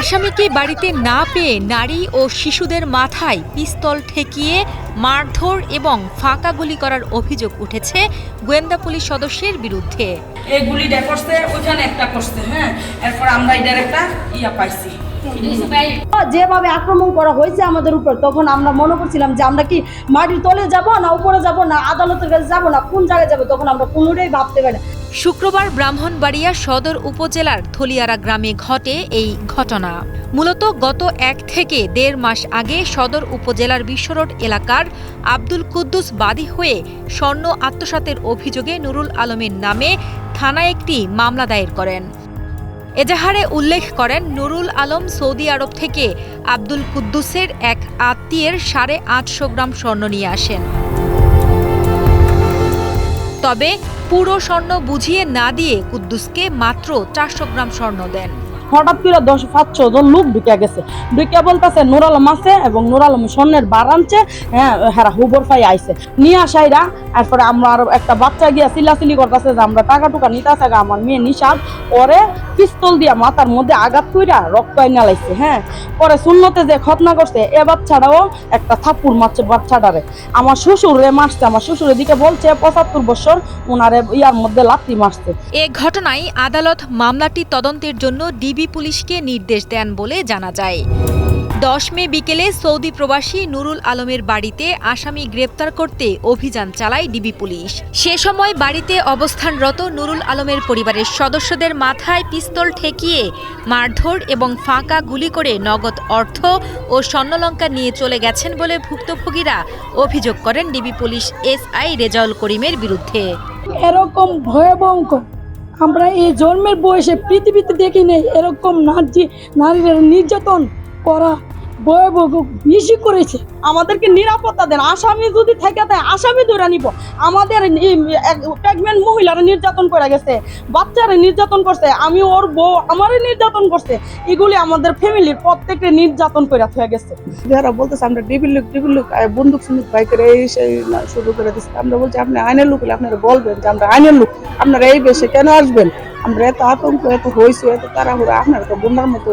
আসামিকে বাড়িতে না পেয়ে নারী ও শিশুদের মাথায় পিস্তল ঠেকিয়ে মারধর এবং ফাঁকা গুলি করার অভিযোগ উঠেছে গোয়েন্দা পুলিশ সদস্যের বিরুদ্ধে। এই গুলিটা ওইখানে একটা করছে হ্যাঁ? এরপর আমরা এটার একটা ইয়া পাইছি। যেভাবে আক্রমণ করা হয়েছে আমাদের উপর, তখন আমরা মনে করছিলাম যে আমরা কি মাটির তলে যাব না উপরে যাব না, আদালতের কাছে যাব না, কোন জায়গায় যাব, তখন আমরা কোনোটাই ভাবতে পারি শুক্রবার ব্রাহ্মণবাড়িয়া সদর উপজেলার থলিয়ারা গ্রামে ঘটে এই ঘটনা। মূলত গত এক থেকে দেড় মাস আগে সদর উপজেলার বিশ্বরোড এলাকার আব্দুল কুদ্দুস বাদী হয়ে স্বর্ণ আত্মসাতের অভিযোগে নুরুল আলমের নামে থানায় একটি মামলা দায়ের করেন। এজাহারে উল্লেখ করেন, নুরুল আলম সৌদি আরব থেকে আব্দুল কুদ্দুসের এক আত্মীয়ের সাড়ে আটশো গ্রাম স্বর্ণ নিয়ে আসেন। তবে পুরো স্বর্ণ বুঝিয়ে না দিয়ে কুদ্দুসকে মাত্র চারশো গ্রাম স্বর্ণ দেন। হঠাৎ করে দশ পাঁচশো জন লোক ঢুকে গেছে। ঢুকে বলতেছে নুর আলম আছে এবং নুর আলম স্বর্ণের বার হ্যাঁ হ্যাঁ হুবর ফাই আইছে। নিয়ে আসাইরা, এরপরে আমরা আর একটা বাচ্চা গিয়া চিল্লাচিল্লি করতেছে যে, আমরা টাকা টুকা নিতে আসে আমার মেয়ে নিশাদ। পরে পিস্তল দিয়া মাথার মধ্যে আঘাত কইরা রক্ত আইনা লাইছে হ্যাঁ। পরে শূন্যতে যে খতনা করছে, এ বাচ্চাটাও একটা থাপ্পুর মারছে বাচ্চাটারে। আমার শ্বশুর রে মারছে, আমার শ্বশুরের দিকে বলছে, পঁচাত্তর বছর ওনারে ইয়ার মধ্যে লাত্তি মারছে। এ ঘটনায় আদালত মামলাটি তদন্তের জন্য ডিবি পুলিশকে নির্দেশ দেন বলে জানা যায়। দশ মে বিকেলে সৌদি প্রবাসী নুরুল আলমের বাড়িতে আসামি গ্রেপ্তার করতে অভিযান চালায় ডিবি পুলিশ। সে সময় বাড়িতে অবস্থানরত নুরুল আলমের পরিবারের সদস্যদের মাথায় পিস্তল ঠেকিয়ে মারধর এবং ফাঁকা গুলি করে নগদ অর্থ ও স্বর্ণলঙ্কা নিয়ে চলে গেছেন বলে ভুক্তভোগীরা অভিযোগ করেন ডিবি পুলিশ এসআই রেজাউল করিমের বিরুদ্ধে। এরকম আমরা এই জন্মের বয়সে পৃথিবীতে দেখি নেই এরকম নারী নারীদের নির্যাতন করা ভয়াবহ বেশি করেছে। আমাদেরকে নিরাপত্তা দেন। আসামি যদি থেকে থাকে আসামি ধরে নিব। আমাদের প্রেগনেন্ট মহিলারা নির্যাতন করে গেছে, বাচ্চারা নির্যাতন করছে, আমি ওর বউ আমারে নির্যাতন করছে, এগুলি আমাদের ফ্যামিলির প্রত্যেকটা নির্যাতন করে হয়ে গেছে। যারা বলতেছে, আমরা ডিবির লোক ডিবির লোক বন্দুক সুন্দুক করে এই সেই শুরু করে দিচ্ছে আমরা বলছি, আপনি আইনের লোক আপনারা বলবেন যে আমরা আইনের লোক, আপনারা এই বেশে কেন আসবেন? আমরা এত আতঙ্ক এত হয়েছে এত তাড়াহুড়া আপনারা তো বন্যার মতো।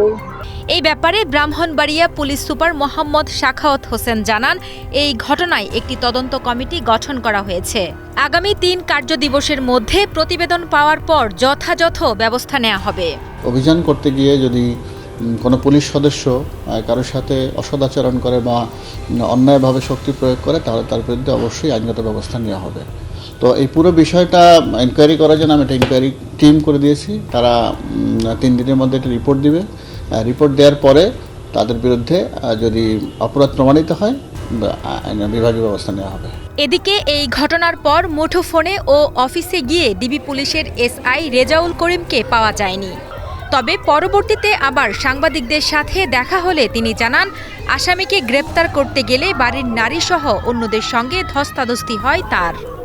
এই ব্যাপারে ব্রাহ্মণবাড়িয়া পুলিশ সুপার মোহাম্মদ শাখাওয়াত হোসেন জানান এই ঘটনায় একটি তদন্ত কমিটি গঠন করা হয়েছে। আগামী তিন কার্য দিবসের মধ্যে প্রতিবেদন পাওয়ার পর যথাযথ ব্যবস্থা নেওয়া হবে। অভিযান করতে গিয়ে যদি কোনো পুলিশ সদস্য কারোর সাথে অসদাচরণ করে বা অন্যায়ভাবে শক্তি প্রয়োগ করে তাহলে তার বিরুদ্ধে অবশ্যই আইনগত ব্যবস্থা নেওয়া হবে। তো এই পুরো বিষয়টা ইনকোয়ারি করার জন্য আমি একটা ইনকোয়ারি টিম করে দিয়েছি। তারা তিন দিনের মধ্যে একটা রিপোর্ট দিবে। রিপোর্ট দেওয়ার পরে তাদের বিরুদ্ধে যদি অপরাধ প্রমাণিত হয় বিভাগীয় ব্যবস্থা নেওয়া হবে। এদিকে এই ঘটনার পর মুঠোফোনে ও অফিসে গিয়ে ডিবি পুলিশের এসআই রেজাউল করিমকে পাওয়া যায়নি। তবে পরবর্তীতে আবার সাংবাদিকদের সাথে দেখা হলে তিনি জানান, আসামিকে গ্রেপ্তার করতে গেলে বাড়ির নারীসহ অন্যদের সঙ্গে ধস্তাধস্তি হয় তার।